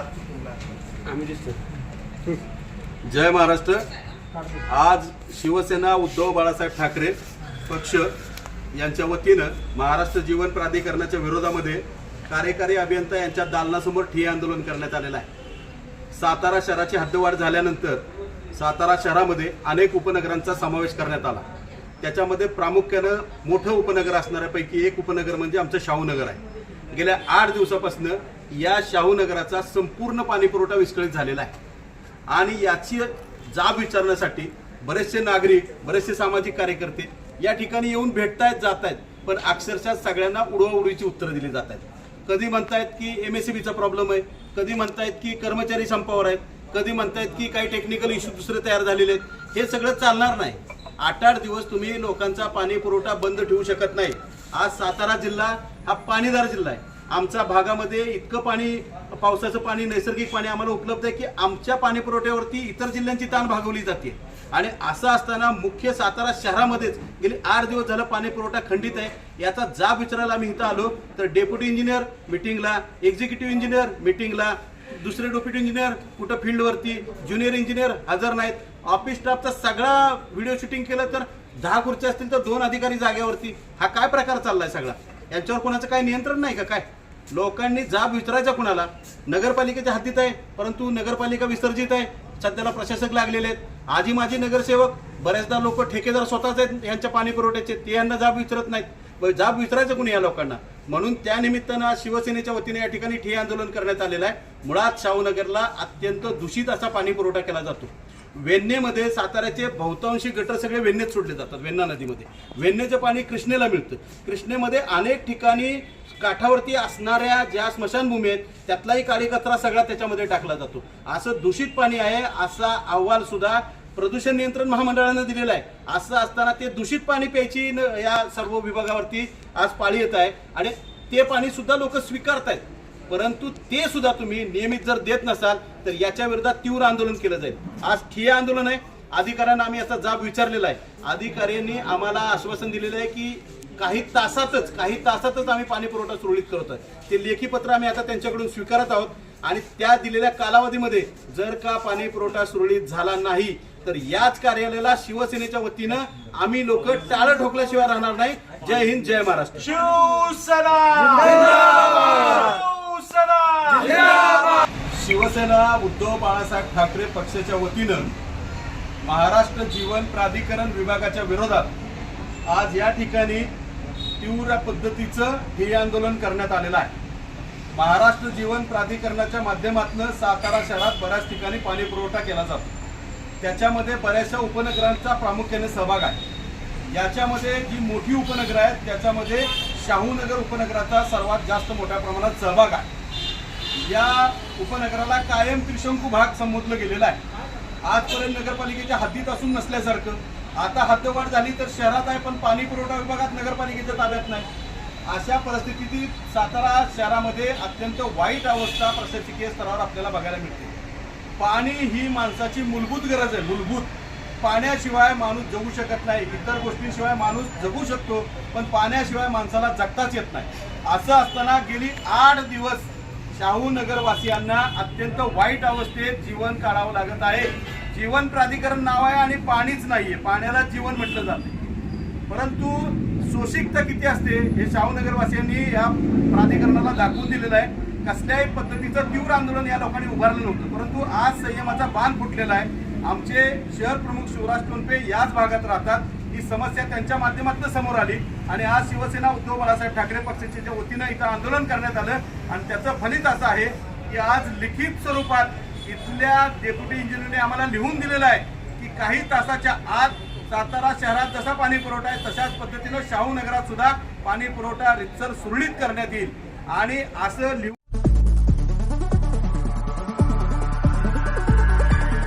आम्ही दिसतो जय महाराष्ट्र. आज शिवसेना उद्धव बाळासाहेब ठाकरे पक्ष यांच्या वतीनं महाराष्ट्र जीवन प्राधिकरणाच्या विरोधामध्ये कार्यकारी अभियंता यांच्या दालनासमोर ठिय्या आंदोलन करण्यात आलेलं आहे. सातारा शहराची हद्दवाढ झाल्यानंतर सातारा शहरामध्ये अनेक उपनगरांचा समावेश करण्यात आला. त्याच्यामध्ये प्रामुख्यानं मोठं उपनगर असणाऱ्यापैकी एक उपनगर म्हणजे आमचं शाहूनगर आहे. गेल्या आठ दिवसापासून या शाहूनगराचा संपूर्ण पाणीपुरवठा विस्कळीत झालेला आहे. आणि याची जाब विचारण्यासाठी बरेचसे नागरिक बरेचसे सामाजिक कार्यकर्ते या ठिकाणी येऊन भेटतायत जात आहेत पण अक्षरशः सगळ्यांना उडवाउडीची उत्तरं दिली जात आहेत कधी म्हणतायत की एम एस प्रॉब्लेम आहे कधी म्हणतायत की कर्मचारी संपावर आहेत कधी म्हणतायत की काही टेक्निकल इश्यू दुसरे तयार झालेले आहेत हे सगळं चालणार नाही. आठ आठ दिवस तुम्ही लोकांचा पाणी पुरवठा बंद ठेवू शकत नाही. आज सातारा जिल्हा हा पाणीदार जिल्हा आहे. आमच्या भागामध्ये इतकं पाणी पावसाचं पाणी नैसर्गिक पाणी आम्हाला उपलब्ध आहे की आमच्या पाणी पुरवठ्यावरती इतर जिल्ह्यांची ताण भागवली जाते. आणि असं असताना मुख्य सातारा शहरामध्येच गेले आठ दिवस झालं पाणी पुरवठा खंडित आहे. याचा जाब विचारायला आम्ही इथं आलो. तर डेप्युटी इंजिनियर मिटिंगला एक्झिक्युटिव्ह इंजिनियर मिटिंगला दुसरे डेप्युटी इंजिनियर कुठं फील्डवरती ज्युनियर इंजिनियर हजर नाहीत. ऑफिस स्टाफचा सगळा व्हिडिओ शूटिंग केलं तर दहा खुर्च्या असतील तर दोन अधिकारी जागेवरती. हा काय प्रकार चाललाय सगळा? यांच्यावर कोणाचं काय नियंत्रण नाही का काय? लोकांनी जाब विचारायचा कुणाला? नगरपालिकेच्या हद्दीत आहे परंतु नगरपालिका विसर्जित आहे. सध्याला प्रशासक लागलेले आहेत. आजी माजी नगरसेवक बऱ्याचदा लोक ठेकेदार स्वतःच आहेत यांच्या पाणी पुरवठ्याचे ते यांना जाब विचारत नाहीत. जाब विचारायचं कुणी या लोकांना? म्हणून त्या निमित्तानं आज शिवसेनेच्या वतीने या ठिकाणी ठे आंदोलन करण्यात आलेलं आहे. मुळात शाहूनगरला अत्यंत दूषित असा पाणी पुरवठा केला जातो. वेण्णेमध्ये साताऱ्याचे बहुतांशी गटर सगळे वेन्नेत सोडले जातात वेन्ना नदीमध्ये. वेण्णेचं पाणी कृष्णेला मिळतं. कृष्णेमध्ये अनेक ठिकाणी काठावरती असणाऱ्या ज्या स्मशानभूमी आहेत त्यातलाही काळी कचरा सगळा त्याच्यामध्ये टाकला जातो. असं दूषित पाणी आहे असा अहवाल सुद्धा प्रदूषण नियंत्रण महामंडळानं दिलेला आहे. असं असताना ते दूषित पाणी प्यायची न- या सर्व विभागावरती आज पाळी येत आहे आणि ते पाणी सुद्धा लोक स्वीकारतायत. परंतु ते सुद्धा तुम्ही नियमित जर देत नसाल तर याच्या विरोधात तीव्र आंदोलन केलं जाईल. आज ठिय्या आंदोलन आहे. अधिकाऱ्यांना आम्ही याचा जाब विचारलेला आहे. अधिकाऱ्यांनी आम्हाला आश्वासन दिलेलं आहे की काही तासातच काही तासातच आम्ही पाणी पुरवठा सुरळीत करत आहे ते लेखी पत्र आम्ही आता त्यांच्याकडून स्वीकारत आहोत. आणि त्या दिलेल्या कालावधीमध्ये जर का पाणी पुरवठा सुरळीत झाला नाही तर याच कार्यालयाला शिवसेनेच्या वतीनं आम्ही लोक टाळं ठोकल्याशिवाय राहणार नाही. जय हिंद जय महाराष्ट्र. शिवसेना! शिवसेना! शिवसेना उद्धव बाळासाहेब ठाकरे पक्षाच्या वतीनं महाराष्ट्र जीवन प्राधिकरण विभागाच्या विरोधात आज या ठिकाणी तीव्र पद्धतीचं हे आंदोलन करण्यात आलेलं आहे. महाराष्ट्र जीवन प्राधिकरणाच्या माध्यमातून सातारा शहरात बऱ्याच ठिकाणी पाणी पुरवठा केला जातो. त्याच्यामध्ये बऱ्याचशा उपनगरांचा प्रामुख्याने सहभाग आहे. याच्यामध्ये जी मोठी उपनगरं आहेत त्याच्यामध्ये शाहूनगर उपनगराचा सर्वात जास्त मोठ्या प्रमाणात सहभाग आहे. या उपनगराला कायम त्रिशंकू भाग संबोधलं गेलेला आहे. आजपर्यंत नगरपालिकेच्या हद्दीत असून नसल्यासारखं. आता हद्दवाढ झाली तर शहरात आहे पण पाणी पुरवठा विभागात नगरपालिकेच्या ताब्यात नाही. अशा परिस्थितीत सातारा शहरामध्ये अत्यंत वाईट अवस्था प्रशासकीय स्तरावर आपल्याला बघायला मिळते. पाणी ही माणसाची मूलभूत गरज आहे मूलभूत. पाण्याशिवाय माणूस जगू शकत नाही इतर गोष्टींशिवाय माणूस जगू शकतो पण पाण्याशिवाय माणसाला जगताच येत नाही. असं असताना गेली आठ दिवस शाहू नगरवासियांना अत्यंत वाईट अवस्थेत जीवन काढावं लागत आहे. जीवन प्राधिकरण नाव आहे आणि पाणीच नाहीये. पाण्याला जीवन म्हटलं जाते परंतु सोशिकता किती असते हे शाहू नगरवासियांनी या प्राधिकरणाला दाखवून दिलेलं आहे. कसल्याही पद्धतीचं तीव्र आंदोलन या लोकांनी उभारलं नव्हतं. परंतु आज संयमाचा बाण फुटलेला आहे. आमचे शहर प्रमुख शिवराज टोनपे याच भागात राहतात. ही समस्या त्यांच्या माध्यमातून समोर आली आणि आज शिवसेना उद्धव बाळासाहेब ठाकरे पक्षाच्या वतीनं इथं आंदोलन करण्यात आलं. आणि त्याचं फलित असं आहे की आज लिखित स्वरूपात इथल्या डेप्युटी इंजिनिअरने आम्हाला लिहून दिलेलं आहे की काही तासाच्या आत सातारा शहरात जसा पाणी पुरवठा आहे तशाच पद्धतीनं शाहू नगरात सुद्धा पाणी पुरवठा रितसर सुरळीत करण्यात येईल. आणि असं लिहून